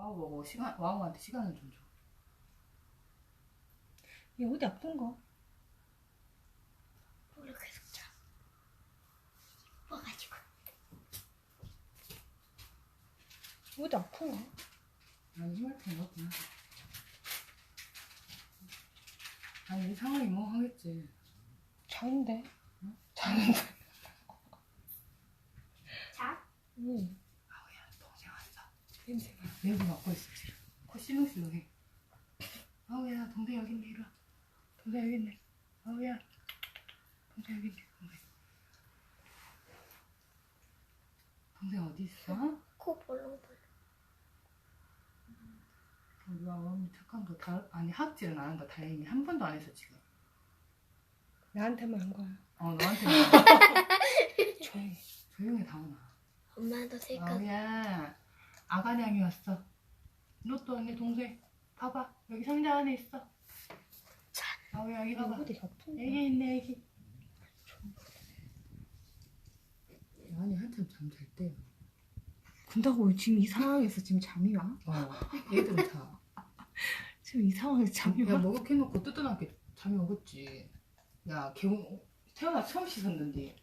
와우 뭐 시간 와우한테 시간을 좀 줘. 얘 어디 아픈가? 우리 계속 자. 이뻐가지고. 어디 아픈가? 난 힘을 ten거구나. 아니 이 상황이 뭐 하겠지. 자는데. 응? 자는데. 자. 응. 아우야 동생 왔어. 냄새가. 냄새 맡고 있어 지금. 코 실룩실룩해. 아우야 동생 여기 있네 이리 와. 동생 여기 있네. 아우야 동생 여기 있네. 동생. 동생 어디 있어? 코 볼렁볼렁. 우리 아버님 착한 거 다, 아니 학질은 안 한다 다행히 한 번도 안 했어 지금 나한테만 한 거야. 어 너한테 조용히. 조용히 다오나 엄마도 실컷. 아우야 아가냥이 왔어 너또 언니 동생 봐봐 여기 상자 안에 있어 아우야 여기 봐봐 어디 아픈가? 애기 있네 애기 아니 한참 잠 잘 때요 군다고 지금 이 상황에서 지금 잠이 와? 어 얘들은 자 지금 이 상황에서 잠이 야 와? 목욕해놓고 뜨뜻하게 잠이 오겠지 야 개운 태어나 처음 씻었는데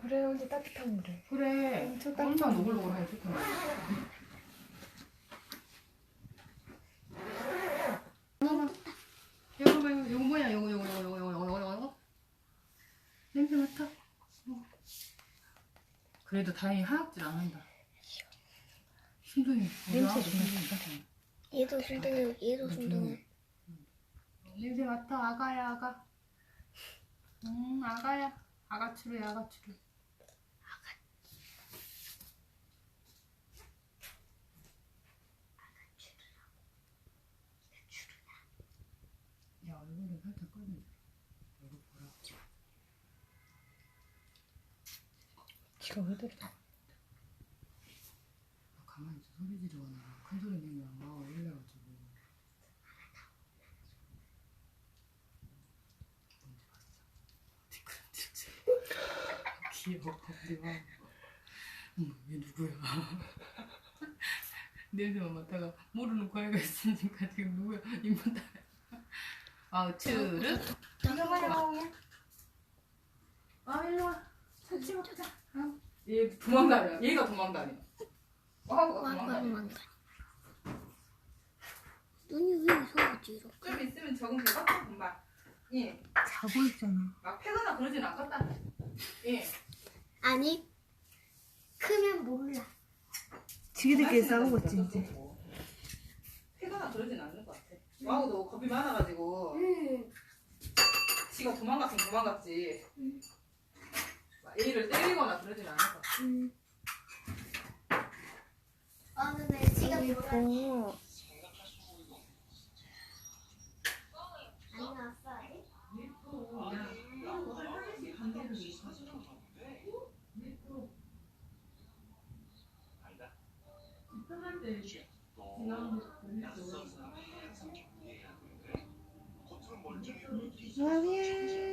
그래 언니 따뜻한 물에. 그래. 엄청 얼마나 따뜻한 노글노글하게 좋던데. 이거 봐, 이거 뭐야? 이거, 이거, 이거, 이거, 이거, 이거, 이거, 이거. 냄새 맡아. 어. 그래도 다행히 하악질 안 한다. 신동이. 냄새 좀 맡아. 얘도 순둥이, 얘도 순둥이. 냄새 맡아, 아가야, 아가. 음, 아가야. 아가추루야, 아가추루. 야, 얼굴을 살짝 보라고. 지가 왜 그래? 너 가만히 있어. 소리 지르거나 큰 소리 내면 막 올려가지고. 뭔지 봤어. 뒷그림질지. 귀여워. 우리 와. 어머, 얘 누구야? 냄새만 맡다가 모르는 고양이가 있으니까 지금 누구야? 입만 다. 아, 와요. 아, 일로 와. 같이 먹자. 어? 얘 도망가려. 얘가 도망가려. 와우가. 왕관. 눈이 왜 이상하지, 이렇게? 좀 있으면 적응되겠다, 금방. 예. 자고 있잖아. 막 패거나 그러진 않겠다. 예. 아니, 크면 몰라. 지기들끼리 싸우겠지 이제. 패거나 그러진 같아. 와우도 겁이 많아가지고 응. 지가 도망갔으면 도망갔지. 응. 막 A를 때리거나 그러진 같아. 응. 아, 근데 지가 몰라. 어. 안 나왔어, Love you.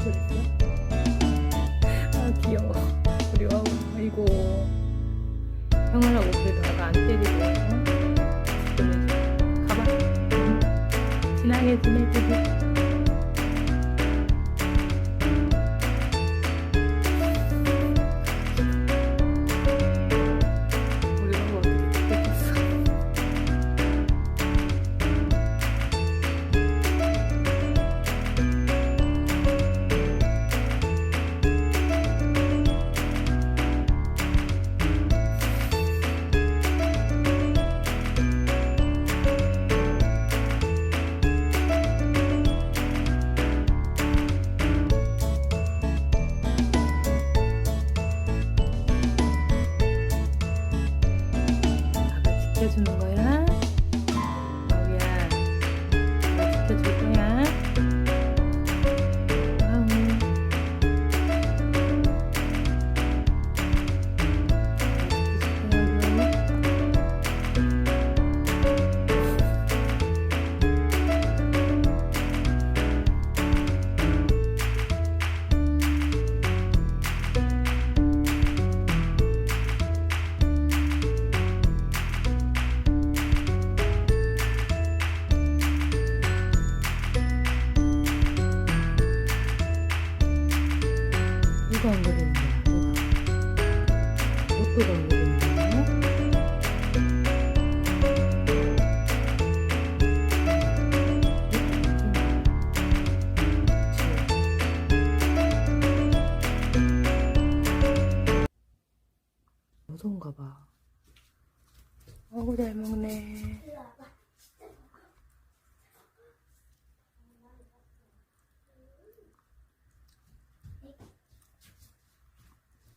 해드릴게요. 아 귀여워. 우리 와우 아이고 형아라고 그래도 내가 안 때리고 해서 가봐. 친하게 지내주세요. 무서운가 봐. 아이고 잘 먹네. 일로 와봐.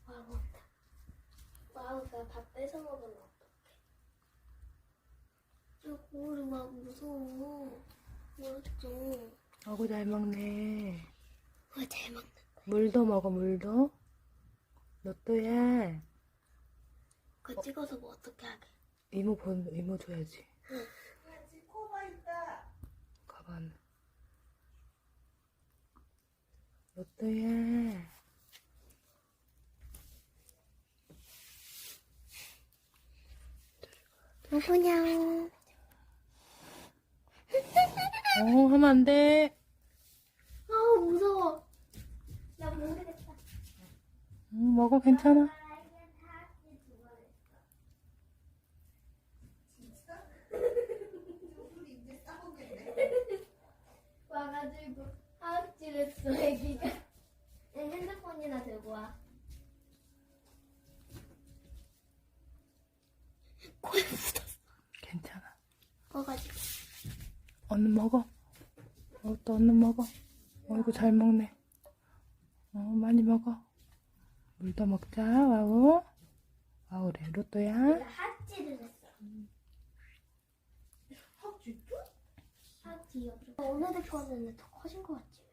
와우, 먹다. 와우가 밥 뺏어 먹으면 어떡해? 저 고울이 막 무서워. 무섭죠. 아이고 잘 먹네. 와, 잘 먹는다. 물도 먹어 물도. 로또야. 그거 찍어서 뭐 어떻게 하게? 이모 본 이모 줘야지. 응. 가방. 로또야. 누구냐? 어 하면 안 돼. 아 무서워. 나 모르겠다. 응, 먹어 괜찮아. 와가지고 하악질했어 애기가. 응, 핸드폰이나 들고 와. 코에 묻었어. 괜찮아. 꺼가지고. 얼른 먹어. 어, 또 얼른 먹어. 어이구 잘 먹네. 어 많이 먹어. 물도 먹자 와우. 와우래 로또야. 나 하악질을 했어. 하악질도? 하악질이요. 오늘의 거는 더 커진 것 같지?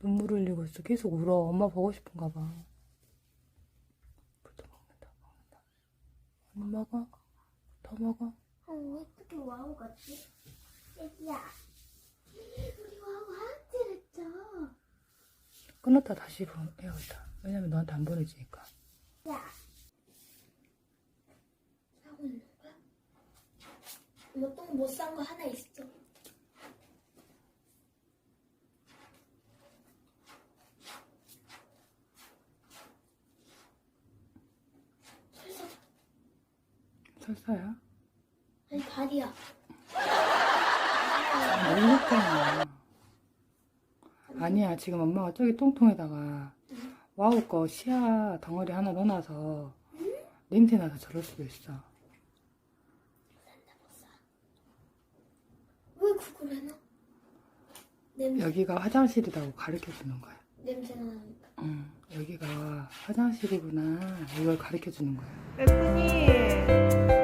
눈물 흘리고 있어. 계속 울어. 엄마 보고 싶은가 봐. 물도 먹는다 먹는다. 얼른 먹어. 더 먹어. 어, 왜 어떻게 와우 같지? 애기야. 우리 와우 하악질 했죠? 끊었다 다시 보- 해야겠다. 왜냐면 너한테 안 보내지니까. 야. 사고 있는 거야? 이거 똥못싼 거 하나 있어. 설사야? 아니 다리야. 모르겠잖아. 아니야, 지금 엄마가 저기 똥통에다가 와우 거 시야 덩어리 하나 넣어놔서 냄새 나서 저럴 수도 있어. 왜 그걸 해놔? 냄새 여기가 화장실이라고 가르쳐 주는 거야. 냄새가 나니까. 응, 여기가 화장실이구나. 이걸 가르쳐 주는 거야. 예쁘니?